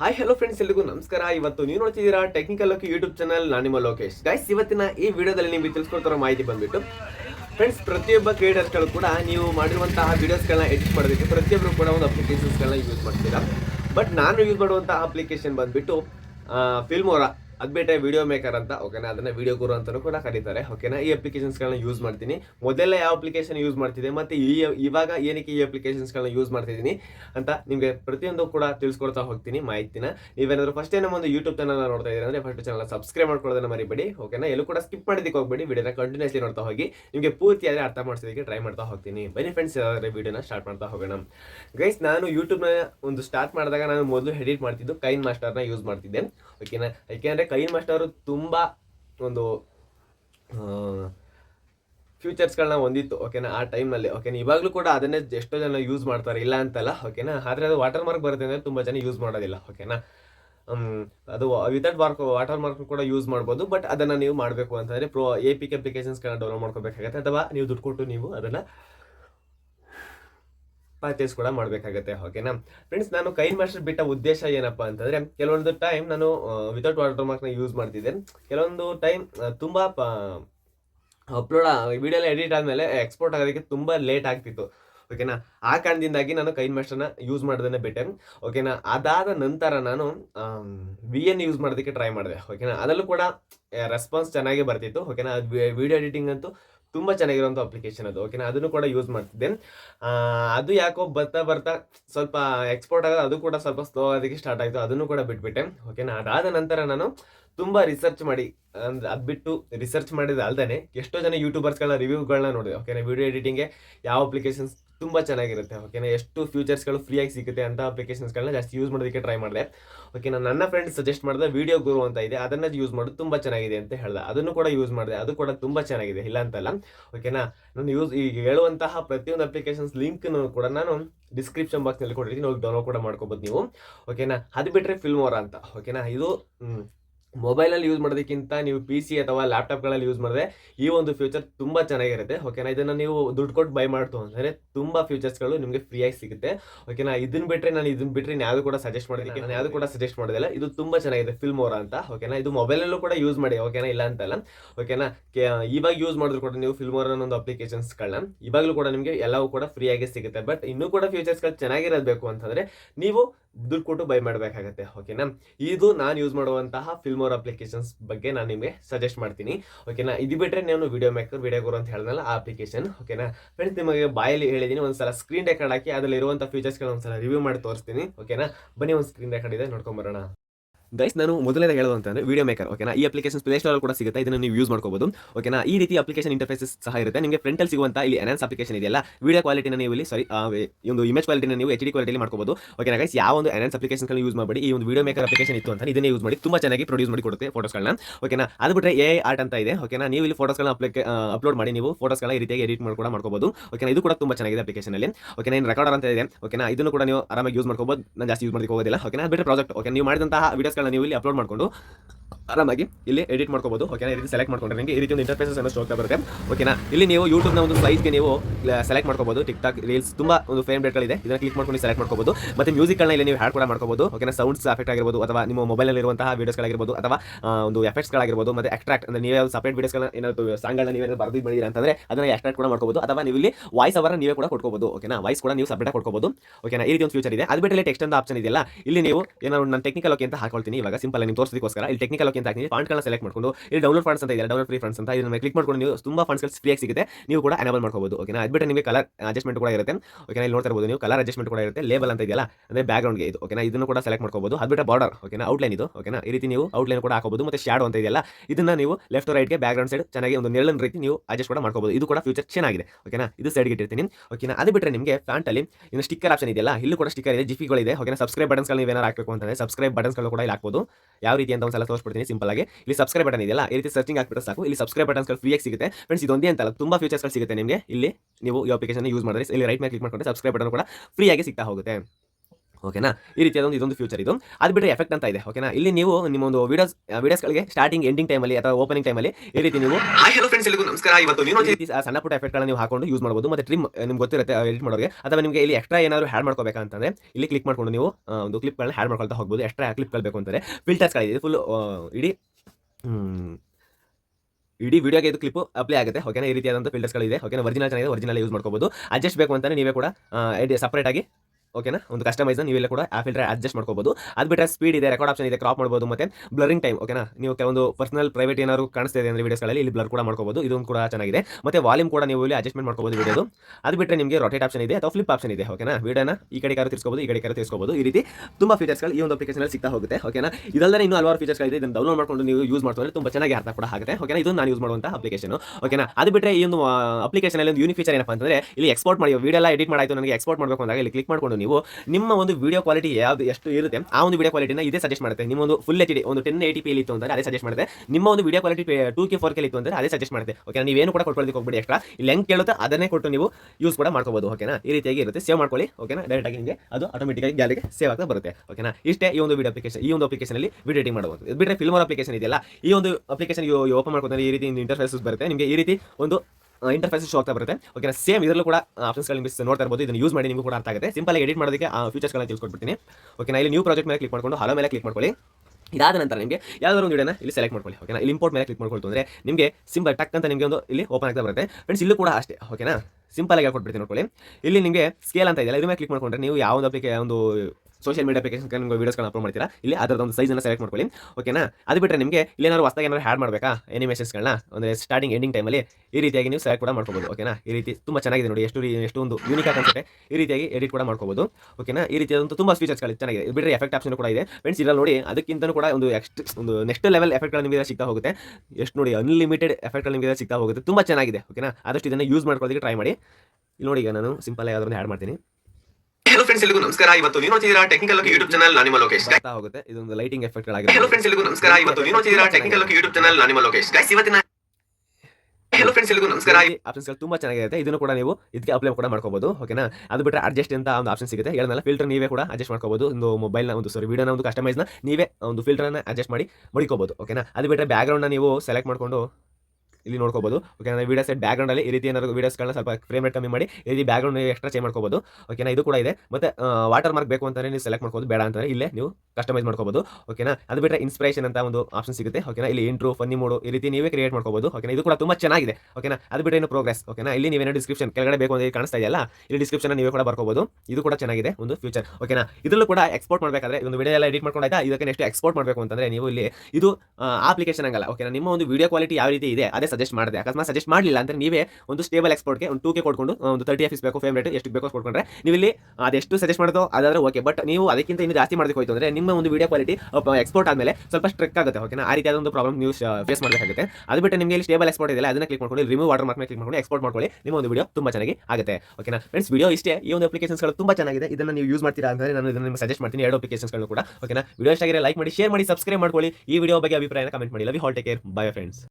Hi hello friends ಎಲ್ರಿಗೂ ನಮಸ್ಕಾರ. ಇವತ್ತು ನೀವು ನೋಡ್ತಿದ್ದೀರಾ ಟೆಕ್ನಿಕಲ್ ಲೋಕಿ ಯೂಟ್ಯೂಬ್ ಚಾನಲ್ ನಾನು ನಿಮ್ಮ ಲೋಕೇಶ್. ಗೈಸ್ ಇವತ್ತಿನ ಈ ವಿಡಿಯೋದಲ್ಲಿ ನಿಮಗೆ ತಿಳಿಸ್ಕೊಡ್ತಾರೋ ಮಾಹಿತಿ ಬಂದ್ಬಿಟ್ಟು ಫ್ರೆಂಡ್ಸ್ ಪ್ರತಿಯೊಬ್ಬ ಕ್ರಿಯೇಟರ್ಸ್ಗಳು ಕೂಡ ನೀವು ಮಾಡಿರುವಂತಹ ವಿಡಿಯೋಸ್ಗಳನ್ನ ಎಡಿಟ್ ಮಾಡೋದಕ್ಕೆ ಪ್ರತಿಯೊಬ್ಬರು ಕೂಡ ಒಂದು ಅಪ್ಲಿಕೇಶನ್ಸ್ಗಳನ್ನ ಯೂಸ್ ಮಾಡ್ತೀರಾ. ಬಟ್ ನಾನು ಯೂಸ್ ಮಾಡುವಂತಹ ಅಪ್ಲಿಕೇಶನ್ ಬಂದ್ಬಿಟ್ಟು ಫಿಲ್ಮೋರಾ ಅದು ಬಿಟ್ಟರೆ ವಿಡಿಯೋ ಮೇಕರ್ ಅಂತ ಓಕೆನಾ ಅದನ್ನ ವಿಡಿಯೋ ಗುರು ಅಂತಲೂ ಕೂಡ ಕರೀತಾರೆ ಓಕೆನಾ ಈ ಅಪ್ಲಿಕೇಶನ್ಸ್ಗಳನ್ನ ಯೂಸ್ ಮಾಡ್ತೀನಿ. ಮೊದಲೇ ಯಾವ ಅಪ್ಲಿಕೇಶನ್ ಯೂಸ್ ಮಾಡ್ತಿದ್ದೆ, ಮತ್ತು ಈ, ಇವಾಗ ಏನಕ್ಕೆ ಈ ಅಪ್ಲಿಕೇಶನ್ಸ್ಗಳನ್ನ ಯೂಸ್ ಮಾಡ್ತಿದ್ದೀನಿ ಅಂತ ನಿಮಗೆ ಪ್ರತಿಯೊಂದು ಕೂಡ ತಿಳಿಸ್ಕೊಡ್ತಾ ಹೋಗ್ತೀನಿ ಮಾಹಿತಿನ. ನೀವೇನಾದ್ರು ಫಸ್ಟ್ ಏನೋ ಒಂದು ಯೂಟ್ಯೂಬ್ ಚಾನಲ್ ನೋಡ್ತಾ ಇದ್ದೀರಾ ಅಂದರೆ ಫಸ್ಟ್ ಚಾನಲ್ ಸಬ್ಸ್ಕ್ರೈಬ್ ಮಾಡ್ಕೊಳ್ಳೋದನ್ನ ಮರಿಬೇಡಿ ಓಕೆನಾ ಎಲ್ಲೂ ಕೂಡ ಸ್ಕಿಪ್ ಮಾಡೋದಕ್ಕೆ ಹೋಗ್ಬೇಡಿ ವಿಡಿಯೋನ ಕಂಟಿನ್ಯೂಸ್ಲಿ ನೋಡ್ತಾ ಹೋಗಿ, ನಿಮಗೆ ಪೂರ್ತಿ ಪೂರ್ತಿಯಾಗಿ ಅರ್ಥ ಮಾಡಿಸೋದಕ್ಕೆ ಟ್ರೈ ಮಾಡ್ತಾ ಹೋಗ್ತೀನಿ. ಬನ್ನಿ ಫ್ರೆಂಡ್ಸ್ ಯಾವ್ದಾದ್ರೆ ವಿಡಿಯೋನ ಸ್ಟಾರ್ಟ್ ಮಾಡ್ತಾ ಹೋಗೋಣ. ಗೈಸ್ ನಾನು ಯೂಟ್ಯೂಬ್ನ ಒಂದು ಸ್ಟಾರ್ಟ್ ಮಾಡಿದಾಗ ನಾನು ಮೊದಲು ಎಡಿಟ್ ಮಾಡ್ತಿದ್ದು ಕೈನ್ ಮಾಸ್ಟರ್ನ ಯೂಸ್ ಮಾಡ್ತಿದ್ದೆ ಓಕೆನಾ ಯಾಕೆಂದರೆ ಕೈನ್ ಮಾಸ್ಟರ್ ತುಂಬ ಒಂದು ಫ್ಯೂಚರ್ಸ್ಗಳನ್ನ ಹೊಂದಿತ್ತು, ಓಕೆನಾ? ಆ ಟೈಮ್ನಲ್ಲಿ, ಓಕೆನಾ? ಇವಾಗಲೂ ಕೂಡ ಅದನ್ನೇ ಎಷ್ಟೋ ಜನ ಯೂಸ್ ಮಾಡ್ತಾರೆ, ಇಲ್ಲ ಅಂತಲ್ಲ, ಓಕೆನಾ? ಆದರೆ ಅದು ವಾಟರ್ ಮಾರ್ಕ್ ಬರುತ್ತೆ ಅಂದರೆ ತುಂಬ ಜನ ಯೂಸ್ ಮಾಡೋದಿಲ್ಲ, ಓಕೆನಾ? ಅದು ವಿತೌಟ್ ಮಾರ್ಕ್ ವಾಟರ್ ಮಾರ್ಕ್ ಕೂಡ ಯೂಸ್ ಮಾಡ್ಬೋದು ಬಟ್ ಅದನ್ನು ನೀವು ಮಾಡಬೇಕು ಅಂತಂದರೆ ಪ್ರೋ ಎ ಪಿ ಕೆ ಅಪ್ಲಿಕೇಶನ್ಸ್ಗಳನ್ನ ಡೌನ್ಲೋಡ್ ಮಾಡ್ಕೋಬೇಕಾಗತ್ತೆ, ಅಥವಾ ನೀವು ದುಡ್ಡು ಕೊಟ್ಟು ನೀವು ಅದನ್ನು ಪರ್ಚೇಸ್ ಕೂಡ ಮಾಡಬೇಕಾಗತ್ತೆ ಓಕೆನಾ ಫ್ರೆಂಡ್ಸ್ ನಾನು ಕೈನ್ ಮಾಸ್ಟರ್ ಬಿಟ್ಟ ಉದ್ದೇಶ ಏನಪ್ಪಾ ಅಂತಂದ್ರೆ, ಕೆಲವೊಂದು ಟೈಮ್ ನಾನು ವಿತೌಟ್ ವಾಟರ್ ಮಾರ್ಕ್ನ ಯೂಸ್ ಮಾಡ್ತಿದ್ದೆ. ಕೆಲವೊಂದು ಟೈಮ್ ತುಂಬ ಅಪ್ಲೋಡ್ ವಿಡಿಯೋ ಎಲ್ಲ ಎಡಿಟ್ ಆದಮೇಲೆ ಎಕ್ಸ್ಪೋರ್ಟ್ ಆಗೋದಕ್ಕೆ ತುಂಬ ಲೇಟ್ ಆಗ್ತಿತ್ತು ಓಕೆನಾ ಆ ಕಾರಣದಿಂದಾಗಿ ನಾನು ಕೈನ್ ಮಾಸ್ಟರ್ನ ಯೂಸ್ ಮಾಡೋದನ್ನೇ ಬಿಟ್ಟೆ ಓಕೆನಾ ಅದಾದ ನಂತರ ನಾನು ವಿ ಎನ್ ಯೂಸ್ ಮಾಡೋದಕ್ಕೆ ಟ್ರೈ ಮಾಡಿದೆ ಓಕೆನಾ ಅದರಲ್ಲೂ ಕೂಡ ರೆಸ್ಪಾನ್ಸ್ ಚೆನ್ನಾಗಿ ಬರ್ತಿತ್ತು ಓಕೆನಾ ಅದು ವಿಡಿಯೋ ಎಡಿಟಿಂಗ್ ಅಂತೂ ತುಂಬ ಚೆನ್ನಾಗಿರುವಂಥ ಅಪ್ಲಿಕೇಶನ್ ಅದು. ಓಕೆನಾ ಅದನ್ನು ಕೂಡ ಯೂಸ್ ಮಾಡ್ತಿದ್ದೆ ಅದು ಯಾಕೋ ಬರ್ತಾ ಬರ್ತಾ ಸ್ವಲ್ಪ ಎಕ್ಸ್ಪೋರ್ಟ್ ಆಗೋದು ಅದು ಕೂಡ ಸ್ವಲ್ಪ ಸ್ಲೋ ಆಗೋದಕ್ಕೆ ಸ್ಟಾರ್ಟ್ ಆಯಿತು. ಅದನ್ನು ಕೂಡ ಬಿಟ್ಬಿಟ್ಟೆ. ಓಕೆನಾ ಅದಾದ ನಂತರ ನಾನು ತುಂಬ ರಿಸರ್ಚ್ ಮಾಡಿ ಅಂದ್ರೆ ಅದು ಬಿಟ್ಟು ರಿಸರ್ಚ್ ಮಾಡಿದ ಅಲ್ದೇ ಎಷ್ಟೋ ಜನ ಯೂಟ್ಯೂಬರ್ಸ್ಗಳ ರಿವ್ಯೂಗಳನ್ನ ನೋಡಿದೆ. ಓಕೆನಾ ವಿಡಿಯೋ ಎಡಿಟಿಂಗ್ಗೆ ಯಾವ ಅಪ್ಲಿಕೇಶನ್ಸ್ ತುಂಬ ಚೆನ್ನಾಗಿರುತ್ತೆ ಓಕೆನಾ ಎಷ್ಟು ಫ್ಯೂಚರ್ಸ್ಗಳು ಫ್ರೀಯಾಗಿ ಸಿಗುತ್ತೆ ಅಂತ ಅಪ್ಲಿಕೇಶನ್ಸ್ಗಳನ್ನ ಜಾಸ್ತಿ ಯೂಸ್ ಮಾಡೋದಕ್ಕೆ ಟ್ರೈ ಮಾಡಿದೆ. ಓಕೆನಾ ನನ್ನ ಫ್ರೆಂಡ್ ಸಜೆಸ್ಟ್ ಮಾಡಿದ ವಿಡಿಯೋ ಗುರು ಅಂತ ಇದೆ, ಅದನ್ನ ಯೂಸ್ ಮಾಡೋದು ತುಂಬ ಚೆನ್ನಾಗಿದೆ ಅಂತ ಹೇಳ್ದೆ. ಅದನ್ನು ಕೂಡ ಯೂಸ್ ಮಾಡಿದೆ, ಅದು ಕೂಡ ತುಂಬ ಚೆನ್ನಾಗಿದೆ, ಇಲ್ಲ ಅಂತಲ್ಲ ಓಕೆನಾ ನಾನು ಯೂಸ್ ಈಗ ಹೇಳುವಂತಹ ಪ್ರತಿಯೊಂದು ಅಪ್ಲಿಕೇಶನ್ಸ್ ಲಿಂಕ್ ಕೂಡ ನಾನು ಡಿಸ್ಕ್ರಿಪ್ಷನ್ ಬಾಕ್ಸ್ನಲ್ಲಿ ಕೊಟ್ಟಿರ್ತೀನಿ, ಹೋಗಿ ಡೌನ್ಲೋಡ್ ಕೂಡ ಮಾಡ್ಕೋಬೋದು ನೀವು. ಓಕೆನಾ ಅದು ಬಿಟ್ಟರೆ ಫಿಲ್ಮೋರ ಅಂತ ಓಕೆನಾ ಇದು ಮೊಬೈಲಲ್ಲಿ ಯೂಸ್ ಮಾಡೋದಕ್ಕಿಂತ ನೀವು ಪಿ ಸಿ ಅಥವಾ ಲ್ಯಾಪ್ಟಾಪ್ಗಳಲ್ಲಿ ಯೂಸ್ ಮಾಡಿದ್ರೆ ಈ ಒಂದು ಫ್ಯೂಚರ್ ತುಂಬ ಚೆನ್ನಾಗಿರುತ್ತೆ. ಓಕೆನಾ ಇದನ್ನು ನೀವು ದುಡ್ಡು ಕೊಟ್ಟು ಬೈ ಮಾಡ್ತು ಅಂದರೆ ತುಂಬ ಫ್ಯೂಚರ್ಸ್ಗಳು ನಿಮಗೆ ಫ್ರೀಯಾಗಿ ಸಿಗುತ್ತೆ. ಓಕೆನಾ ಇದನ್ನ ಬಿಟ್ಟರೆ ನಾನು ಇದನ್ನ ಬಿಟ್ಟರೆ ಯಾವುದು ಕೂಡ ಸಜೆಸ್ಟ್ ಮಾಡೋದಕ್ಕೆ ನಾನು ಯಾವುದು ಕೂಡ ಸಜೆಸ್ಟ್ ಮಾಡೋದಿಲ್ಲ ಇದು ತುಂಬ ಚೆನ್ನಾಗಿದೆ ಫಿಲ್ಮೋರ ಅಂತ. ಓಕೆನಾ ಇದು ಮೊಬೈಲಲ್ಲೂ ಕೂಡ ಯೂಸ್ ಮಾಡಿ. ಓಕೆನಾ ಇಲ್ಲ ಅಂತಲ್ಲ ಓಕೆನಾ ಕೆ- ಇವಾಗ ಯೂಸ್ ಮಾಡಿದ್ರು ಕೂಡ ನೀವು ಫಿಲ್ಮೋರ ಒಂದು ಅಪ್ಲಿಕೇಶನ್ಸ್ಗಳನ್ನ ಇವಾಗಲೂ ಕೂಡ ನಿಮಗೆ ಎಲ್ಲವೂ ಕೂಡ ಫ್ರೀಯಾಗಿ ಸಿಗುತ್ತೆ. ಬಟ್ ಇನ್ನೂ ಕೂಡ ಫ್ಯೂಚರ್ಸ್ಗಳು ಚೆನ್ನಾಗಿರಬೇಕು ಅಂತಂದರೆ ನೀವು ದುಡ್ಡು ಕೊಟ್ಟು ಬೈ ಮಾಡಬೇಕಾಗತ್ತೆ ಓಕೆನಾ ಇದು ನಾನು ಯೂಸ್ ಮಾಡುವಂತಹ ಫಿಲ್ಮೋರ್ ಅಪ್ಲಿಕೇಶನ್ಸ್ ಬಗ್ಗೆ ನಾನು ನಿಮಗೆ ಸಜೆಸ್ಟ್ ಮಾಡ್ತೀನಿ ಓಕೆನಾ ಇದು ಬಿಟ್ಟರೆ ನಾನು ವಿಡಿಯೋ ಮೇಕರ್ ವಿಡಿಯೋ ಗುರು ಅಂತ ಹೇಳಿದ್ನಲ್ಲ ಆ ಅಪ್ಲಿಕೇಶನ್ ಓಕೆನಾ ಫ್ರೆಂಡ್ಸ್ ನಿಮಗೆ ಬಾಯಲ್ಲಿ ಹೇಳಿದ್ದೀನಿ ಒಂದ್ಸಲ ಸ್ಕ್ರೀನ್ ರೆಕಾರ್ಡ್ ಹಾಕಿ ಅದರಲ್ಲಿ ಇರುವಂಥ ಫೀಚರ್ಸ್ಗಳನ್ನ ಒಂದ್ಸಲ ರಿವ್ಯೂ ಮಾಡಿ ತೋರಿಸ್ತೀನಿ ಓಕೆನಾ ಬನ್ನಿ ಒಂದು ಸ್ಕ್ರೀನ್ ರೆಕಾರ್ಡ್ ಇದೆ ನೋಡ್ಕೊಂಬರೋಣ ಗೈಸ್ ನಾನು ಮೊದಲನೇ ಹೇಳೋದು ಅಂತಂದ್ರೆ ವಿಡಿಯೋ ಮೇಕರ್ ಓಕೆನಾ ಈ ಅಪ್ಲಿಕೇಶನ್ ಪ್ಲೇ ಸ್ಟೋರ್ ಕೂಡ ಸಿಗುತ್ತೆ, ಇದನ್ನು ನೀವು ಯೂಸ್ ಮಾಡ್ಕೋಬಹುದು ಓಕೆನಾ ಈ ರೀತಿ ಅಪ್ಲಿಕೇಶನ್ ಇಂಟರ್ಫೇಸಸ್ ಸಹ ಇರುತ್ತೆ. ನಿಮಗೆ ಫ್ರಂಟ್ ಅಲ್ಲಿ ಸಿಗುವಂತ ಇಲ್ಲಿ ಎನ್ಹಾನ್ಸ್ ಅಪ್ಲಿಕೇಶನ್ ಇದೆಯಲ್ಲ ವಿಡಿಯೋ ಕ್ವಾಲಿಟಿನ ನೀವು ಇಲ್ಲಿ ಸಾರಿ ಈ ಒಂದು ಇಮೇಜ್ ಕ್ವಾಲಿಟಿನ ನೀವು ಎಚ್ ಡಿ ಕ್ವಾಲಿಟಿಲಿ ಮಾಡ್ಕೋಬಹುದು ಓಕೆನಾ ಗೈಸ್ ಯಾವ ಒಂದು ಅಪ್ಲಿಕೇಶನ್ ಯೂಸ್ ಮಾಡಿ ಈ ಒಂದು ವಿಡಿಯೋ ಮೇಕರ್ ಅಪ್ಲಿಕೇಶನ್ ಇತ್ತು ಅಂತ ಇದನ್ನೇ ಯೂಸ್ ಮಾಡಿ, ತುಂಬಾ ಚೆನ್ನಾಗಿ ಪ್ರೊಡ್ಯೂಸ್ ಮಾಡಿ ಕೊಡುತ್ತೆ ಫೋಟೋಸ್ಗಳನ್ನ ಓಕೆನಾ ಅದು ಬಿಟ್ಟರೆ ಎ ಆರ್ಟ್ ಅಂತ ಇದೆ. ಓಕೆನಾ ನೀವು ಇಲ್ಲಿ ಫೋಟೋಸ್ಗಳನ್ನ ಅಪ್ಲೋಡ್ ಮಾಡಿ, ನೀವು ಫೋಟೋಸ್ಗಳ ಈ ರೀತಿಯಾಗಿ ಎಡಿಟ್ ಮಾಡಿ, ಕೂಡ ಮಾಡ್ಕೋಬಹುದು ಓಕೆನಾ ಇದು ಕೂಡ ತುಂಬಾ ಚೆನ್ನಾಗಿದೆ ಅಪ್ಲಿಕೇಶನಲ್ಲಿ ಓಕೆನಾ ಇನ್ನು ರೆಕಾರ್ಡರ್ ಅಂತ ಇದೆ. ಓಕೆನಾ ಇದನ್ನು ಕೂಡ ನೀವು ಆರಾಮಾಗಿ ಯೂಸ್ ಮಾಡ್ಕೋಬಹುದು ನಾನು ಜಾಸ್ತಿ ಯೂಸ್ ಮಾಡಿ ಹೋಗೋದಿಲ್ಲ. ಓಕೆನಾ ಬಿಟ್ಟರೆ ಪ್ರಾಜೆಕ್ಟ್ ಓಕೆ ನೀವು ಮಾಡಿದಂತಹ ವಿಡಿಯೋಸ್ಗಳನ್ನ ನೀವು ಇಲ್ಲಿ ಅಪ್ಲೋಡ್ ಮಾಡ್ಕೊಂಡು ಆರಾಮಾಗಿ ಇಲ್ಲಿ ಎಡಿಟ್ ಮಾಡ್ಕೋಬಹುದು ಓಕೆನಾ ಈ ರೀತಿ ಸೆಲೆಕ್ಟ್ ಮಾಡ್ಕೊಂಡ್ರೆ ನಿಮಗೆ ಈ ರೀತಿ ಒಂದು ಇಂಟರ್ಫೇಸಸ್ ಅನ್ನು ಹೋಗ್ತಾ ಬರುತ್ತೆ. ಓಕೆನಾ ಇಲ್ಲಿ ನೀವು ಯೂಟ್ಯೂಬ್ನ ಒಂದು ಸೈಜ್ಗೆ ನೀವು ಸೆಲೆಕ್ಟ್ ಮಾಡ್ಕೋಬಹುದು ಟಿಕ್ ಟಾಕ್ ರೀಲ್ಸ್ ತುಂಬಾ ಒಂದು ಫೇಮ್ ಡೇಟ್ಗಳಿದೆ ಇದನ್ನ ಕ್ಲಿಕ್ ಮಾಡ್ಕೊಂಡು ಸೆಲೆಕ್ಟ್ ಮಾಡ್ಕೋಬಹುದು ಮತ್ತೆ ಮ್ಯೂಸಿಕ್ಗಳನ್ನ ಇಲ್ಲಿ ನೀವು ಹ್ಯಾಡ್ ಕೂಡ ಮಾಡ್ಕೋಬಹುದು ಓಕೆನಾ ಸೌಂಡ್ಸ್ ಅಫೆಕ್ಟ್ ಆಗಿರ್ಬೋದು ಅಥವಾ ನಿಮ್ಮ ಮೊಬೈಲಲ್ಲಿ ಇರುವಂತಹ ವೀಡಿಯೋಸ್ಗಳಾಗಿರ್ಬೋದು ಅಥವಾ ಒಂದು ಎಫೆಕ್ಟ್ಸ್ಗಳಾಗಿರ್ಬೋದು ಮತ್ತೆ ಎಕ್ಸ್ಟ್ರಾಕ್ಟ್ ಅಂದ್ರೆ ನೀವೇ ಸಪರೇಟ್ ವೀಡಿಯೋಸ್ಗಳನ್ನ ಏನಾದ್ರು ಸಾಂಗ್ಗಳನ್ನ ನೀವೇ ಬರೆದು ಮಾಡಿದ್ದೀರಾ ಅಂತಂದ್ರೆ ಅದನ್ನ ಎಕ್ಸ್ಟ್ರಾಕ್ಟ್ ಕೂಡ ಮಾಡ್ಕೋಬಹುದು ಅಥವಾ ನೀವು ಇಲ್ಲಿ ವಾಯ್ಸ್ ಅವರ ನೀವೇ ಕೂಡ ಕೊಟ್ಕೋಬಹುದು ಓಕೆನಾ ವಾಯ್ಸ್ ಕೂಡ ನೀವು ಸಪರೇಟ್ ಕೊಟ್ಕೋಬಹುದು ಓಕೆನಾ ಈ ರೀತಿ ಒಂದು ಫ್ಯೂಚರ್ ಇದೆ. ಅದು ಬಿಟ್ಟರೆ ಟೆಕ್ಸ್ಟ್ ಆಪ್ಷನ್ ಇದೆಯಲ್ಲ, ಇಲ್ಲಿ ನೀವು ಏನಾದ್ರು ನಾನು ಟೆಕ್ನಿಕಲ್ ಓಕೆ ಅಂತ ಹಾಕೊಳ್ತೀನಿ. ಇವಾಗ ಸಿಂಪಲ್ ನೀವು ತೋರಿಸೋದಕ್ಕೋಸ್ಕರ, ಇಲ್ಲಿ ಟೆಕ್ನಿಕಲ್ ಓಕೆ ಅಂತ ಹಾಕಿ ಫಾಂಟ್ಗಳನ್ನ ಸೆಲೆಕ್ಟ್ ಮಾಡ್ಕೊಂಡು, ಇಲ್ಲಿ ಡೌನ್ಲೋಡ್ ಫಂಡ್ಸ್ ಅಂತ ಇದೆ ಡೌನ್ಲೋಡ್ ಫ್ರೀ ಫಂಡ್ಸ್ ಅಂತ. ಇದನ್ನ ಕ್ಲಿಕ್ ಮಾಡ್ಕೊಂಡು ನೀವು ತುಂಬಾ ಫಂಡ್ಸ್ ಫ್ರೀಯಾಗಿ ಸಿಗುತ್ತೆ. ನೀವು ಕೂಡ ಅನೇಬಲ್ ಮಾಡ್ಕೋಬಹುದು ಓಕೆನಾ ಅದು ಬಿಟ್ಟರೆ ನಿಮಗೆ ಕಲರ್ ಅಡ್ಜಸ್ಟ್ಮೆಂಟ್ ಕೂಡ ಇರುತ್ತೆ. ಓಕೆನಾ ಇಲ್ಲಿ ನೋಡ್ತಾ ಇರಬಹುದು ನೀವು ಕಲರ್ ಅಡ್ಜಸ್ಟ್ಮೆಂಟ್ ಕೂಡ ಇರುತ್ತೆ. ಲೇಬಲ್ ಅಂತ ಇದೆಯಲ್ಲ, ಅಂದ್ರೆ ಬ್ಯಾಕ್ಗ್ರೌಂಡ್ಗೆ ಇದು ಓಕೆನಾ ಇದನ್ನು ಕೂಡ ಸೆಲೆಕ್ಟ್ ಮಾಡ್ಕೋಬಹುದು ಅದು ಬಿಟ್ಟರೆ ಬಾರ್ಡರ್ ಓಕೆನಾ ಔಟ್ಲೈನ್ ಇದು ಓಕೆನಾ ಈ ರೀತಿ ನೀವು ಔಟ್ಲೈನ್ ಕೂಡ ಹಾಕೋಬಹುದು ಮತ್ತೆ ಶಾಡೋ ಅಂತ ಇದೆಯಲ್ಲ, ಇದನ್ನ ನೀವು ಲೆಫ್ಟ್ ರೈಟ್ಗೆ ಬ್ಯಾಕ್ಗ್ರೌಂಡ್ ಸೈಡ್ ಚೆನ್ನಾಗಿ ಒಂದು ನೆರಳಿನ ರೀತಿ ನೀವು ಅಡ್ಜಸ್ಟ್ ಕೂಡ ಮಾಡ್ಕೋಬಹುದು ಇದು ಕೂಡ ಫ್ಯೂಚರ್ ಚೆನ್ನಾಗಿದೆ ಓಕೆನಾ ಇದು ಸೈಡ್ಗೆ ಇಟ್ಟಿರ್ತೀನಿ. ಓಕೆನಾ ಅದು ಬಿಟ್ಟರೆ ನಿಮಗೆ ಫ್ಯಾಂಟಲ್ಲಿ ಇನ್ನು ಸ್ಟಿಕ್ಕರ್ ಆಪ್ಷನ್ ಇದೆಯಲ್ಲ, ಇಲ್ಲೂ ಕೂಡ ಸ್ಟಿಕ್ಕರ್ ಇದೆ ಜಿಫಿಗಳಿದೆ ಓಕೆನಾ ಸಬ್ಸ್ಕ್ರೈಬ್ ಬಟನ್ಸ್ಗಳು ನೀವು ಏನಾರು ಹಾಕಬೇಕು ಅಂತಂದ್ರೆ ಸಬ್ಸ್ಕ್ರೈಬ್ ಬಟನ್ಸ್ಗಳು ಕೂಡ ಇಲ್ಲಿ ಹಾಕ್ಬೋದು. ಯಾವ ರೀತಿ ಅಂತ ಒಂದ್ಸಲ ತೋರಿಸ್ಬಿಡ್ತೀನಿ. ಸಿಂಪಲ್ ಆಗಿ. ಇಲ್ಲಿ ಸಬ್ಸ್ಕ್ರೈಬ್ ಬಟನ್ ಇದೆಯಲ್ಲ, ಈ ರೀತಿ ಸರ್ಚಿಂಗ್ ಹಾಕ್ಬಿಟ್ರೆ ಸಾಕು. ಇಲ್ಲಿ ಸಬ್ಸ್ಕ್ರೈಬ್ ಫ್ರೀ ಫ್ರೀಯಾಗಿ ಸಿಗುತ್ತೆ. ಫ್ರೆಂಡ್ಸ್ ಇದೊಂದೇ ಅಂತಲ್ಲ, ತುಂಬಾ ಫೀಚರ್ಸ್ಗಳು ಸಿಗುತ್ತೆ ನಿಮಗೆ. ಇಲ್ಲಿ ನೀವು ಈ ಅಪ್ಲಿಕೇಶನ್ ಯೂಸ್ ಮಾಡಿದ್ರೆ, ಇಲ್ಲಿ ರೈಟ್ ಮೇಲೆ ಕ್ಲಿಕ್ ಮಾಡ್ಕೊಂಡ್ರೆ ಸಬ್ಸ್ಕ್ರೈಬ್ ಬಟನ್ ಕೂಡ ಫ್ರೀಯಾಗಿ ಸಿಗ್ತಾ ಹೋಗುತ್ತೆ. ಓಕೆನಾ? ಈ ರೀತಿಯಾದ ಇದೊಂದು ಫ್ಯೂಚರ್ ಇದು. ಅದು ಬಿಟ್ಟರೆ ಎಫೆಕ್ಟ್ ಅಂತ ಇದೆ ಓಕೆನಾ? ಇಲ್ಲಿ ನೀವು ನಿಮ್ಮ ಒಂದು ವಿಡಿಯೋಸ್ ವಿಡಿಯೋಸ್ಗಳಿಗೆ ಸ್ಟಾರ್ಟಿಂಗ್ ಎಂಡಿಂಗ್ ಟೈಮಲ್ಲಿ ಅಥವಾ ಓಪನಿಂಗ್ ಟೈಮಲ್ಲಿ ಈ ರೀತಿ ನೀವು ಹಾಯ್ ಹಲೋ ಫ್ರೆಂಡ್ಸ್ ಎಲ್ಲರಿಗೂ ನಮಸ್ಕಾರ. ಇವತ್ತು ನೀವು ಈ ರೀತಿ ಆ ಸಣ್ಣ ಪುಟ್ಟ ಎಫೆಕ್ಟ್ಗಳನ್ನ ನೀವು ಹಾಕೊಂಡು ಯೂಸ್ ಮಾಡ್ಬೋದು. ಮತ್ತೆ ಟ್ರಿಮ್ ನಿಮ್ಗೆ ಗೊತ್ತಿರುತ್ತೆ ಎಡಿಟ್ ಮಾಡೋರಿಗೆ. ಅಥವಾ ನಿಮಗೆ ಇಲ್ಲಿ ಎಕ್ಸ್ಟ್ರಾ ಏನಾದ್ರು ಹ್ಯಾಡ್ ಮಾಡ್ಕೋಬೇಕಂತಂದ್ರೆ ಇಲ್ಲಿ ಕ್ಲಿಕ್ ಮಾಡ್ಕೊಂಡು ನೀವು ಒಂದು ಕ್ಲಿಪ್ಗಳನ್ನ ಹ್ಯಾಡ್ ಮಾಡ್ಕೊಳ್ತಾ ಹೋಗ್ಬೋದು. ಎಕ್ಸ್ಟ್ರಾ ಕ್ಲಿಪ್ಗಳು ಬೇಕು ಅಂತಾರೆ. ಫಿಲ್ಟರ್ಸ್ಗಳಿದೆ ಫುಲ್ ಇಡೀ ಇಡೀ ವಿಡಿಯೋಗೆ ಇದು ಕ್ಲಿಪ್ ಅಪ್ಲೈ ಆಗುತ್ತೆ. ಓಕೆನಾ? ಈ ರೀತಿಯಾದಂಥ ಫಿಲ್ಟರ್ಸ್ಗಳಿದೆ ಓಕೆನಾ? ಒರಿಜಿನಲ್ ಚೆನ್ನಾಗಿದೆ. ಒರಿಜಿನಲ್ ಯೂಸ್ ಮಾಡ್ಕೋಬೋದು. ಅಡ್ಜಸ್ಟ್ ಬೇಕು ಅಂತಲೇ ನೀವೇ ಕೂಡ ಸಪ್ರೇಟ್ ಆಗಿ ಓಕೆನಾ ಒಂದು ಕಸ್ಟಮೈಸ್ ನೀವೆಲ್ಲ ಕೂಡ ಆ ಫಿಲ್ಟರ್ ಅಡ್ಜಸ್ಟ್ ಮಾಡ್ಕೋಬಹುದು ಅದು ಬಿಟ್ಟರೆ ಸ್ಪೀಡ್ ಇದೆ ರೆಕಾರ್ಡ್ ಆಪ್ಷನ್ ಇದೆ ಕ್ರಾಪ್ ಮಾಡ್ಬೋದು, ಮತ್ತೆ ಬ್ಲರಿಂಗ್ ಟೈಮ್ ಓಕೆನಾ ನೀವು ಕೆಲವೊಂದು ಪರ್ಸನಲ್ ಪ್ರೈವೇಟ್ ಏನಾದ್ರು ಕಾಣಿಸ್ತಾ ಇದೆ ಅಂದ್ರೆ ವೀಡಿಯೋಸ್ಗಳಲ್ಲಿ ಇಲ್ಲಿ ಬ್ಲರ್ ಕೂಡ ಮಾಡ್ಕೋಬಹುದು ಇದೊಂದು ಕೂಡ ಚೆನ್ನಾಗಿದೆ. ಮತ್ತೆ ವಾಲ್ಯೂಮ್ ಕೂಡ ನೀವು ಇಲ್ಲಿ ಅಡ್ಜಸ್ಟ್ಮೆಂಟ್ ಮಾಡ್ಕೋಬಹುದು ವಿಡಿಯೋದು ಅದು ಬಿಟ್ಟರೆ ನಿಮಗೆ ರೊಟೇಟ್ ಆಪ್ಷನ್ ಇದೆ ಅಥವಾ ಫ್ಲಿಪ್ ಆಪ್ಷನ್ ಇದೆ ಓಕೆನಾ ವಿಡಿಯೋನ ಈ ಕಡೆ ಕಾರು ತಿರ್ಸ್ಕೋಬಹುದು ಈ ಕಡೆ ಕಾರು ತಿರ್ಸ್ಕೋಬಹುದು ಈ ರೀತಿ ತುಂಬಾ ಫೀಚರ್ಸ್ಗಳು ಈ ಒಂದು ಅಪ್ಲಿಕೇಶನ್ ಅಲ್ಲಿ ಸಿಗ್ತಾ ಹೋಗುತ್ತೆ ಓಕೆನಾ ಇದಲ್ಲದೆ ಇನ್ನೂ ಹಲವಾರು ಫೀಚರ್ಸ್ಗಳಿದೆ ಇದನ್ನು ಡೌನ್ಲೋಡ್ ಮಾಡ್ಕೊಂಡು ನೀವು ಯೂಸ್ ಮಾಡ್ತಾರೆ ತುಂಬಾ ಚೆನ್ನಾಗಿ ಅರ್ಥ ಕೂಡ ಆಗುತ್ತೆ ಓಕೆನಾ ಇದು ನಾನು ಯೂಸ್ ಮಾಡುವಂತಹ ಅಪ್ಲಿಕೇಶನ್ ಓಕೆನಾ ಅದು ಬಿಟ್ಟರೆ ಈ ಒಂದು ಅಪ್ಲಿಕೇಶನಲ್ಲಿ ಒಂದು ಯೂನಿಕ್ ಫೀಚರ್ ಏನಪ್ಪ ಇಲ್ಲಿ ಎಕ್ಸ್ಪೋರ್ಟ್ ಮಾಡಿ ವಿಡಿಯೋ ಎಲ್ಲ ಎಡಿಟ್ ಮಾಡಾಯ್ತು, ನನಗೆ ಎಕ್ಸ್ಪೋರ್ಟ್ ಮಾಡಬೇಕು ಅಂದಾಗ ಇಲ್ಲಿ ಕ್ಲಿಕ್ ಮಾಡ್ಕೊಂಡು ನೀವು ನಿಮ್ಮ ಒಂದು ವಿಡಿಯೋ ಕ್ವಾಲಿಟಿ ಯಾವ್ದು ಎಷ್ಟು ಇರುತ್ತೆ, ಆ ಒಂದು ವಿಡಿಯೋ ಕ್ವಾಲಿಟಿನ ಇದೇ ಸಜೆಸ್ಟ್ ಮಾಡುತ್ತೆ. ನಿಮ್ಮ ಒಂದು ಫುಲ್ ಎಚ್ ಡಿ ಒಂದು ಟೆನ್ ಏಟಿ ಪಿ ಇತ್ತು ಅಂದರೆ ಅದೇ ಸಜೆಸ್ಟ್ ಮಾಡುತ್ತೆ. ನಿಮ್ಮ ಒಂದು video quality two K four K ಇತ್ತು ಅಂದರೆ ಅದೇ ಸಜೆಸ್ಟ್ ಮಾಡುತ್ತೆ. ಓಕೆ ಏನು ಕೂಡ ಕೊಟ್ಕೊಳ್ಳೋದಕ್ಕೆ ಹೋಗ್ಬಿಡಿ ಎಕ್ಸ್ಟ್ರಾ ಇಲ್ಲಿ ಹೆಂಗೆ ಕೇಳುತ್ತೆ ಅದನ್ನೇ ಕೊಟ್ಟು ನೀವು ಯೂಸ್ ಕೂಡ ಮಾಡ್ಕೋಬಹುದು ಓಕೆನಾ ಈ ರೀತಿಯಾಗಿ ಇರುತ್ತೆ. ಸೇವ್ ಮಾಡ್ಕೊಳ್ಳಿ ಓಕೆನಾ ಡೈರೆಕ್ಟ್ ಆಗಿ ನಿಮಗೆ ಅದು ಆಟೋಮೆಟಿಕಾಗಿ ಗ್ಯಾಲರಿಗೆ ಸೇವ್ ಆಗ್ತಾ ಬರುತ್ತೆ ಓಕೆನಾ ಇಷ್ಟೇ ಈ ಒಂದು ವಿಡಿಯೋ ಅಪ್ಲಿಕೇಶನ್ ಈ ಒಂದು ಅಪ್ಲಿಕೇಶನ್ ಅಲ್ಲಿ ವಿಡಿಯೋ ಎಡಿಟಿಂಗ್ ಮಾಡಬಹುದು ಬಿಟ್ಟರೆ ಫಿಲ್ಮರ್ ಅಪ್ಲಿಕೇಶನ್ ಇದೆಯಲ್ಲ, ಈ ಒಂದು ಅಪ್ಲಿಕೇಶನ್ ಓಪನ್ ಮಾಡ್ಕೊಂಡ್ರೆ ಈ ರೀತಿ ಇಂಟರ್ಫೇಸಸ್ ಬರುತ್ತೆ. ನಿಮಗೆ ಈ ರೀತಿ ಒಂದು ಇಂಟರ್ಫೇಸ್ ಶೋ ಆಗ್ತಾ ಬರುತ್ತೆ. ಓಕೆ ಸೇಮ್ ಇದರಲ್ಲೂ ಕೂಡ ಆಪ್ಷನ್ಸ್ಗಳು ನಿಮಗೆ ನೋಡ್ತಾ ಇರ್ಬೋದು. ಇದನ್ನು ಯೂಸ್ ಮಾಡಿ ನಿಮಗೂ ಕೂಡ ಅರ್ಥ ಆಗುತ್ತೆ. ಸಿಂಪಲ್ ಎಡಿಟ್ ಮಾಡೋದಕ್ಕೆ, ಆ ಫೀಚರ್ಸ್ಗಳನ್ನ ತಿಳ್ಕೊಟ್ಬಿಡ್ತೀನಿ ಓಕೆ ಇಲ್ಲಿ ನ್ಯೂ ಪ್ರಾಜೆಕ್ಟ್ ಮೇಲೆ ಕ್ಲಿಕ್ ಮಾಡ್ಕೊಂಡು, ಹಲೋ ಮೇಲೆ ಕ್ಲಿಕ್ ಮಾಡ್ಕೊಳ್ಳಿ. ಇದಾದ ನಂತರ ನಿಮಗೆ ಯಾವ್ದಾದ್ರು ಒಂದು ವಿಡಿಯೋನ ಇಲ್ಲಿ ಸೆಲೆಕ್ಟ್ ಮಾಡ್ಕೊಳ್ಳಿ. ಓಕೆನಾ ಇಲ್ಲಿ ಇಂಪೋರ್ಟ್ ಮೇಲೆ ಕ್ಲಿಕ್ ಮಾಡ್ಕೊಳ್ತು ಅಂದರೆ ನಿಮಗೆ ಸಿಂಪಲ್ ಟಕ್ ಅಂತ ನಿಮಗೆ ಒಂದು ಇಲ್ಲಿ ಓಪನ್ ಆಗ್ತಾ ಬರುತ್ತೆ. ಫ್ರೆಂಡ್ಸ್ ಇಲ್ಲೂ ಕೂಡ ಅಷ್ಟೇ. ಓಕೆನಾ ಸಿಂಪಲ್ ಆಗಿ ಕೊಟ್ಬಿಡ್ತೀನಿ ನೋಡ್ಕೊಳ್ಳಿ. ಇಲ್ಲಿ ನಿಮಗೆ ಸ್ಕೇಲ್ ಅಂತ ಇದೆಯಲ್ಲ, ಇದ್ರ ಮೇಲೆ ಕ್ಲಿಕ್ ಮಾಡ್ಕೊಂಡ್ರೆ ನೀವು ಯಾವ ಒಂದು ಒಂದು ಸೋಷಿಯಲ್ ಮೀಡಿಯಾ ಅಪ್ಲಿಕೇಶನ್ ನಿಮಗೆ ವೀಡಿಯೋಸ್ಗಳನ್ನ ಅಪ್ಲೋಡ್ ಮಾಡ್ತೀರಾ? ಇಲ್ಲಿ ಅದರದ್ದು ಒಂದು ಸೈಜನ್ನು ಸೆಲೆಕ್ಟ್ ಮಾಡ್ಕೊಳ್ಳಿ. ಓಕೆನಾ ಅದು ಬಿಟ್ಟರೆ ನಿಮಗೆ ಇಲ್ಲಿ ಏನಾದ್ರು ಹೊಸದಾಗಿ ಏನಾದ್ರು ಹ್ಯಾಡ್ ಮಾಡಬೇಕಾ? ಅನಿಮೇಷನ್ಸ್ಗಳನ್ನ ಅಂದರೆ ಸ್ಟಾರ್ಟಿಂಗ್ ಎಂಡಿಂಗ್ ಟೈಮಲ್ಲಿ ಈ ರೀತಿಯಾಗಿ ನೀವು ಸೆಲೆಕ್ಟ್ ಕೂಡ ಮಾಡ್ಕೋಬೋದು. ಓಕೆನಾ ಈ ರೀತಿ ತುಂಬ ಚೆನ್ನಾಗಿದೆ ನೋಡಿ, ಎಷ್ಟು ಒಂದು ಯೂನಿಕ್ ಅನ್ಸುತ್ತೆ ಈ ರೀತಿಯಾಗಿ ಎಡಿಟ್ ಕೂಡ ಮಾಡ್ಕೋಬೋದು. ಓಕೆನಾ ಈ ರೀತಿಯಾದಂಥ ತುಂಬ ಫೀಚರ್ಸ್ಗಳು ಚೆನ್ನಾಗಿದೆ. ಬಿಟ್ಟರೆ ಎಫೆಕ್ಟ್ ಆಪ್ಷನ್ ಕೂಡ ಇದೆ. ಫ್ರೆಂಡ್ಸ್ ಇದರಲ್ಲಿ ನೋಡಿ ಅದಕ್ಕಿಂತ ಕೂಡ ಒಂದು ಎಕ್ಸ್ಟ್ ಒಂದು ನೆಕ್ಸ್ಟ್ ಲೆವೆಲ್ ಎಫೆಕ್ಟ್ಗಳು ನಿಮಗೆ ಸಿಗ್ತಾ ಹೋಗುತ್ತೆ. ಎಷ್ಟು ನೋಡಿ ಅನ್ಲಿಮಿಟೆಡ್ ಎಫೆಕ್ಟ್ಗಳು ನಿಮಗೆ ಸಿಗ್ತಾ ಹೋಗುತ್ತೆ. ತುಂಬ ಚೆನ್ನಾಗಿದೆ. ಓಕೆನಾ ಆದಷ್ಟು ಇದನ್ನು ಯೂಸ್ ಮಾಡ್ಕೊಳ್ಳೋದಕ್ಕೆ ಟ್ರೈ ಮಾಡಿ. ಇಲ್ಲಿ ನೋಡಿ ಈಗ ನಾನು ಸಿಂಪಲ್ ಯಾವ್ದಾದ್ರು ಆ್ಯಡ್ ಮಾಡ್ತೀನಿ. ಹಲೋ ಫ್ರೆಂಡ್ಸ್ ಎಲ್ಲರಿಗೂ ನಮಸ್ಕಾರ. ಇವತ್ತು ನೀವು ನೋಡ್ತಿದ್ದೀರಾ ಟೆಕ್ನಿಕಲ್ ಯೂಟ್ಯೂಬ್ ಚಾನಲ್ ನಾನು ಲೋಕೇಶ್. ಹೋಗುತ್ತೆ. ಇದೊಂದು ಲೈಟಿಂಗ್ ಎಫೆಕ್ಟ್ಗಳಾಗಿದೆ ಹಲೋ ಫ್ರೆಂಡ್ಸ್ ಎಲ್ಲರಿಗೂ ನಮಸ್ಕಾರ. ಇವತ್ತು ನೀವು ನೋಡ್ತಿದ್ದೀರಾ ಟೆಕ್ನಿಕಲ್ ಯೂಟ್ಯೂಬ್ ಚಾನಲ್ ನಾನು ಲೋಕೇಶ್. ಗೈಸ್ ಇವತ್ತಿನ ಹಲೋ ಫ್ರೆಂಡ್ಸ್ ಎಲ್ಲರಿಗೂ ನಮಸ್ಕಾರ. ಆಪ್ಷನ್ಸ್ಗಳು ತುಂಬಾ ಚೆನ್ನಾಗಿರುತ್ತೆ. ಇದನ್ನು ಕೂಡ ನೀವು ಇದಕ್ಕೆ ಅಪ್ಲೈ ಕೂಡ ಮಾಡ್ಕೋಬಹುದು ಓಕೆನಾ ಅದು ಬಿಟ್ಟರೆ ಅಡ್ಜಸ್ಟ್ ಅಂತ ಒಂದು ಆಪ್ಷನ್ ಸಿಗುತ್ತೆ. ಹೇಳಿದ್ನಲ್ಲ ಫಿಲ್ಟರ್ ನೀವೇ ಕೂಡ ಅಡ್ಜಸ್ಟ್ ಮಾಡ್ಕೋಬಹುದು ಒಂದು ಮೊಬೈಲ್ನ ಒಂದು ಸಾರಿ ವಿಡಿಯೋನ ಒಂದು ಕಸ್ಟಮೈಸ್ನ ನೀವೇ ಒಂದು ಫಿಲ್ಟರ್ನ ಅಡ್ಜಸ್ಟ್ ಮಾಡಿ ಮಡಿಕೋಬಹುದು ಓಕೆನಾ ಅದು ಬಿಟ್ಟರೆ ಬ್ಯಾಕ್ಗ್ರೌಂಡ್ನ ನೀವು ಸೆಲೆಕ್ಟ್ ಮಾಡ್ಕೊಂಡು ಇಲ್ಲಿ ನೋಡ್ಕೋಬಹುದು ಓಕೆನಾ ವಿಡಿಯೋ ಸೆಟ್ ಬ್ಯಾಕ್ಗ್ರೌಂಡಲ್ಲಿ ಈ ರೀತಿ ಏನಾದ್ರು ವೀಡಿಯೋಸ್ಗಳನ್ನ ಸ್ವಲ್ಪ ಫ್ರೇಮ್ ರೇಟ್ ಕಮ್ಮಿ ಮಾಡಿ ಈ ರೀತಿ ಬ್ಯಾಕ್ಗ್ರೌಂಡ್ ಎಕ್ಸ್ಟ್ರಾ ಚೇಂಜ್ ಮಾಡ್ಕೋಬಹುದು ಓಕೆನಾ ಇದು ಕೂಡ ಇದೆ. ಮತ್ತೆ ವಾಟರ್ ಮಾರ್ಕ್ ಬೇಕು ಅಂತಾನೆ ನೀವು ಸೆಲೆಕ್ಟ್ ಮಾಡ್ಕೋದು ಬೇಡ ಅಂತಾರೆ ಇಲ್ಲೇ ನೀವು ಕಸ್ಟಮೈಸ್ ಮಾಡ್ಕೋಬಹುದು ಓಕೆನಾ ಅದು ಬಿಟ್ಟರೆ ಇನ್ಸ್ಪಿರೇಷನ್ ಅಂತ ಒಂದು ಆಪ್ಷನ್ ಸಿಗುತ್ತೆ. ಓಕೆನಾ ಇಲ್ಲಿ ಇಂಟ್ರೋ ಫನ್ನಿ ಮೂಡು ಈ ರೀತಿ ನೀವೇ ಕ್ರಿಯೇಟ್ ಮಾಡ್ಕೋಬಹುದು ಓಕೆನಾ ಇದು ಕೂಡ ತುಂಬಾ ಚೆನ್ನಾಗಿದೆ. ಓಕೆನಾ ಅದು ಬಿಟ್ಟರೆ ಏನು ಪ್ರೋಗ್ರೆಸ್ ಓಕೆನಾ ಇಲ್ಲಿ ನೀವೇನೋ ಡಿಸ್ಕ್ರಿಪ್ಷನ್ ಕೆಳಗಡೆ ಬೇಕು ಅಂತ ಕಾಣಿಸ್ತಾ ಇದೆಯಲ್ಲ, ಇಲ್ಲಿ ಡಿಸ್ಕ್ರಿಪ್ಷನ್ ನೀವೇ ಕೂಡ ಬರ್ಕೋಬಹುದು ಇದು ಕೂಡ ಚೆನ್ನಾಗಿದೆ ಒಂದು ಫ್ಯೂಚರ್ ಓಕೆನಾ ಇದರಲ್ಲೂ ಕೂಡ ಎಕ್ಸ್ಪೋರ್ಟ್ ಮಾಡಬೇಕಾದ್ರೆ ಒಂದು ವಿಡಿಯೋ ಎಲ್ಲ ಎಡಿಟ್ ಮಾಡ್ಕೊಂಡಾಯ್ತಾ ಇದಕ್ಕೆ ನೆಕ್ಸ್ಟ್ ಎಕ್ಸ್ಪೋರ್ಟ್ ಮಾಡಬೇಕು ಅಂತಂದ್ರೆ ನೀವು ಇಲ್ಲಿ ಇದು ಅಪ್ಲಿಕೇಶನ್ ಆಗಲ್ಲ ಓಕೆನಾ ನಿಮ್ಮ ಒಂದು ವಿಡಿಯೋ ಕ್ವಾಲಿಟಿ ಯಾವ ರೀತಿ ಇದೆ, ಅದೇ ಸಜೆಸ್ಟ್ ಮಾಡಿದೆ. ಅಕಸ್ಮಾತ್ ಸಜೆಸ್ಟ್ ಮಾಡಲಿಲ್ಲ ಅಂದ್ರೆ ನೀವೇ ಒಂದು ಸ್ಟೇಬಲ್ ಎಕ್ಸ್ಪೋರ್ಟ್ಗೆ ಒಂದು ಟೂ ಕೆ ಕೊಡ್ಕೊಂಡು ಒಂದು ತರ್ಟಿ ಎಫ್ ಬೇಕು ಫೇಮ್ ರೇಟ್ ಎಷ್ಟು ಬೇಕೋ ಕೊಡ್ಕೊಂಡ್ರೆ ನೀವು ಇಲ್ಲಿ ಅದೆಷ್ಟು ಸಜೆಸ್ಟ್ ಮಾಡೋದು ಅದಾದ್ರೆ ಓಕೆ ಬಟ್ ನೀವು ಅದಕ್ಕಿಂತ ಇನ್ನು ಜಾಸ್ತಿ ಮಾಡೋದಕ್ಕೆ ಹೋಯ್ತು ಅಂದ್ರೆ ನಿಮ್ಮ ಒಂದು ವಿಡಿಯೋ ಕ್ವಾಲಿಟಿ ಎಕ್ಸ್ಪೋರ್ಟ್ ಆದಮೇಲೆ ಸ್ವಲ್ಪ ಸ್ಟ್ರಿಕ್ ಆಗುತ್ತೆ ಓಕೆನಾ ಆ ರೀತಿಯಾದ ಒಂದು ಪ್ರಾಬ್ಲಮ್ ನೀವು ಫೇಸ್ ಮಾಡಬೇಕಾಗುತ್ತೆ. ಅದು ಬಿಟ್ಟು ನಿಮಗೆ ಇಲ್ಲಿ ಸ್ಟೇಬಲ್ ಎಕ್ಸ್ಪೋರ್ಟ್ ಇದೆ ಅದನ್ನ ಕ್ಲಿಕ್ ಮಾಡ್ಕೊಂಡು ರಿಮೂವ್ ವಾಟರ್ ಮಾರ್ಕ್ ಕ್ಲಿಕ್ ಮಾಡ್ಕೊಂಡು ಎಕ್ಸ್ಪೋರ್ಟ್ ಮಾಡ್ಕೊಳ್ಳಿ. ನಿಮ್ಮ ಒಂದು ವಿಡಿಯೋ ತುಂಬಾ ಚೆನ್ನಾಗಿ ಆಗುತ್ತೆ ಓಕೆನಾ ಫ್ರೆಂಡ್ಸ್ ವಿಡಿಯೋ ಇಷ್ಟೇ. ಈ ಒಂದು ಅಪ್ಲಿಕೇಶನ್ಸ್ಗಳು ತುಂಬಾ ಚೆನ್ನಾಗಿದೆ. ಇದನ್ನ ನೀವು ಯೂಸ್ ಮಾಡ್ತೀರಾ ಅಂದ್ರೆ ನಾನು ಇದನ್ನ ನಿಮಗೆ ಸಜೆಸ್ಟ್ ಮಾಡ್ತೀನಿ. ಎರಡು ಅಪ್ಲಿಕೇಶನ್ಸ್ಗಳು ಕೂಡ ಓಕೆನಾ ವಿಡಿಯೋ ಇಷ್ಟ ಲೈಕ್ ಮಾಡಿ ಶೇರ್ ಮಾಡಿ ಸಬ್ಸ್ಕ್ರೈಬ್ ಮಾಡ್ಕೊಳ್ಳಿ. ಈ ವಿಡಿಯೋ ಬಗ್ಗೆ ಅಭಿಪ್ರಾಯನ ಕಮೆಂಟ್ ಮಾಡಿ. Love all take bye friends